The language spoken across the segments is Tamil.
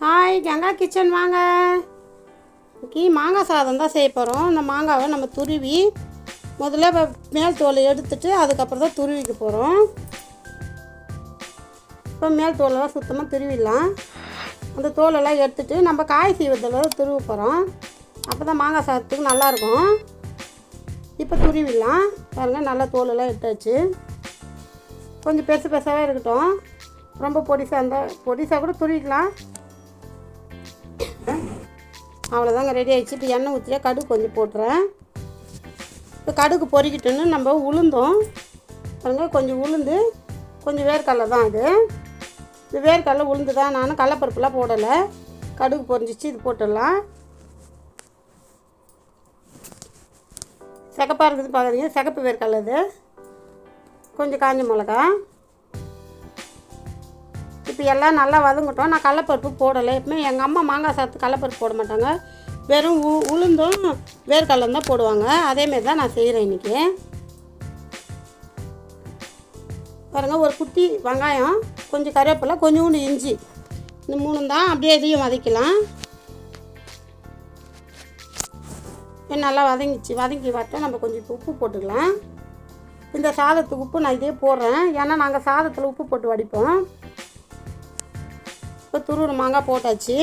ஹாய் கங்கா கிச்சன் வாங்க. இன்னைக்கு மாங்காய் சாதம் தான் செய்ய போகிறோம் இந்த மாங்காவை நம்ம துருவி முதல்ல மேல் தோலை எடுத்துட்டு அதுக்கப்புறம் தான் துருவிக்க போகிறோம் இப்போ மேல் தோலெல்லாம் சுத்தமாக துருவிடலாம். அந்த தோலெல்லாம் எடுத்துட்டு நம்ம காய் சீவத்தில் துருவ போகிறோம் அப்போ தான் மாங்காய் சாதத்துக்கு நல்லாயிருக்கும். இப்போ துருவிடலாம். பாருங்கள் நல்லா தோலெல்லாம் எடுத்தாச்சு கொஞ்சம் பெருசு பெருசாகவே இருக்கட்டும். ரொம்ப பொடிசாக இருந்தால் பொடிசாக கூட துருவிக்கலாம். அவ்வளோதாங்க ரெடி ஆகிடுச்சு இப்போ எண்ணெய் ஊற்றியா கடுகு கொஞ்சம் போட்டுறேன். இப்போ கடுகு பொறிக்கிட்டுன்னு நம்ம உளுந்தோம். பாருங்க கொஞ்சம் உளுந்து கொஞ்சம் வேர்க்கடலை தான் அது. இது வேர்க்கடலை உளுந்து தான் நான் கடலப்பருப்புலாம் போடலை. கடுகு பொரிஞ்சிச்சு இது போட்டுடலாம். சிகப்பாக இருக்குது பார்க்குறீங்க சிகப்பு வேர்க்கடலை இது கொஞ்சம் காஞ்ச மிளகா. இப்போ எல்லாம் நல்லா வதங்கட்டும். நான் கடலப்பருப்பு போடலை. எப்பவுமே எங்கள் அம்மா மாங்காய் சாத்து கடலப்பருப்பு போட மாட்டாங்க. வெறும் உ உளுந்தும் வேர்க்கடலும் தான் போடுவாங்க. அதேமாரி தான் நான் செய்கிறேன் இன்றைக்கி பாருங்கள் ஒரு குட்டி வெங்காயம் கொஞ்சம் கருவேப்பிலை கொஞ்சோண்டு இஞ்சி. இந்த மூணும் தான் அப்படியே இதையும் வதக்கலாம். நல்லா வதங்கிச்சு. வதங்கி வரட்டும். நம்ம கொஞ்சம் இப்போ உப்பு போட்டுக்கலாம். இந்த சாதத்துக்கு உப்பு நான் இதே போடுறேன். ஏன்னா நாங்கள் சாதத்தில் உப்பு போட்டு வடிப்போம். இப்போ துருவுற மாங்காய் போட்டாச்சு.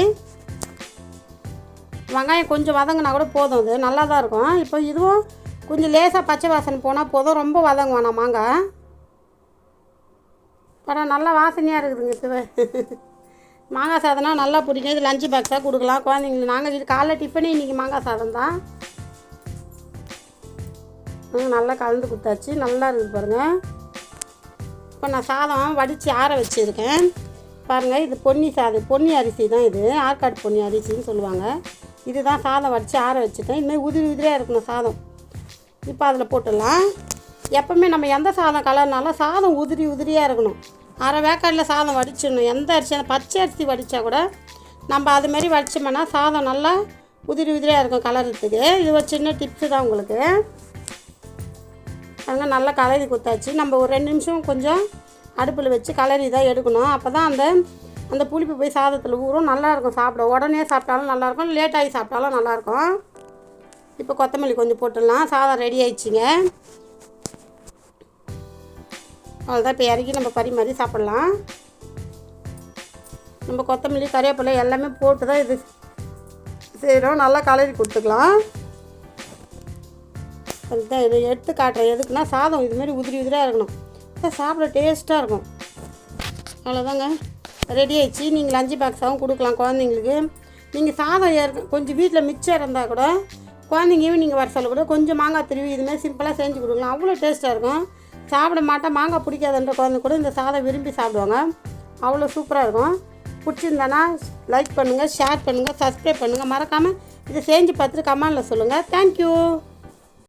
வெங்காயம் கொஞ்சம் வதங்கினா கூட போதும் அது. நல்லா தான் இருக்கும். இப்போ இதுவும் கொஞ்சம் லேசாக பச்சை வாசனை போனால் போதும். ரொம்ப வதங்க வேணாம் மாங்காய். படம் நல்லா வாசனையாக இருக்குதுங்க இப்போ மாங்காய் சாதம்னா நல்லா பிடிக்கும். இது லஞ்சு பாக்ஸாக கொடுக்கலாம். குழந்தைங்களுக்கு நாங்கள் இது காலைல டிஃபனே இன்றைக்கி மாங்காய் சாதம் தான் ம், நல்லா கலந்து கொடுத்தாச்சு. நல்லா இருக்குது பாருங்கள் இப்போ நான் சாதம் வடித்து ஆற வச்சுருக்கேன். பாருங்கள் இது பொன்னி சாதம் பொன்னி அரிசி தான் இது. ஆற்காடு பொன்னி அரிசின்னு சொல்லுவாங்க. இதுதான் சாதம் வடித்து ஆற வச்சுட்டேன். இன்னும் உதிரி உதிரியாக இருக்கணும் சாதம். இப்போ அதில் போட்டுடலாம். எப்போவுமே நம்ம எந்த சாதம் கலர்னாலும் சாதம் உதிரி உதிரியாக இருக்கணும். அரை வேக்காடில் சாதம் வடிச்சிடணும். எந்த அரிசி பச்சை அரிசி வடித்தா கூட நம்ம அதுமாரி வடிச்சோம்னா சாதம் நல்லா உதிரி உதிரியாக இருக்கும் கலர்றதுக்கு. இது ஒரு சின்ன டிப்ஸு தான் உங்களுக்கு. அங்கே நல்லா கலரி கொத்தாச்சு. நம்ம ஒரு ரெண்டு நிமிஷம் கொஞ்சம் அடுப்பில் வச்சு கலரி தான் எடுக்கணும். அப்போ தான் அந்த அந்த புளிப்பு போய் சாதத்தில் ஊறும். நல்லாயிருக்கும் சாப்பிட. உடனே சாப்பிட்டாலும் நல்லாயிருக்கும் லேட்டாகி சாப்பிட்டாலும் நல்லாயிருக்கும் இப்போ கொத்தமல்லி கொஞ்சம் போட்டுடலாம். சாதம் ரெடி ஆயிடுச்சிங்க. அவ்வளோதான் இப்போ இறக்கி நம்ம பரிமாறி சாப்பிட்லாம். நம்ம கொத்தமல்லி கறிவேப்பிலை எல்லாமே போட்டு தான் இது செய்கிறோம் நல்லா கலரி கொடுத்துக்கலாம். அதுதான் இதை எடுத்து காட்டுறேன். எதுக்குன்னா சாதம் இதுமாரி உதிரி உதிரியாக இருக்கணும். சாப்பிட டேஸ்ட்டாக இருக்கும். அவ்வளோதாங்க ரெடி ஆயிடுச்சு. நீங்கள் லஞ்சு பாக்ஸாகவும் கொடுக்கலாம் குழந்தைங்களுக்கு. நீங்கள் சாதம் ஏற்க கொஞ்சம் வீட்டில் மிச்சம் இருந்தால் கூட குழந்தைங்க ஈவினிங் வர சொல்ல கூட கொஞ்சம் மாங்காய் திருவி இதுமாரி சிம்பிளாக செஞ்சு கொடுக்கலாம். அவ்வளோ டேஸ்ட்டாக இருக்கும். சாப்பிட மாட்டேன். மாங்காய் பிடிக்காதுன்ற குழந்தை கூட இந்த சாதம் விரும்பி சாப்பிடுவாங்க. அவ்வளோ சூப்பராக இருக்கும். பிடிச்சிருந்தானா லைக் பண்ணுங்கள் ஷேர் பண்ணுங்கள் சப்ஸ்கிரைப் பண்ணுங்கள் மறக்காமல் இதை செஞ்சு பார்த்துட்டு கமெண்டில் சொல்லுங்கள் தேங்க்யூ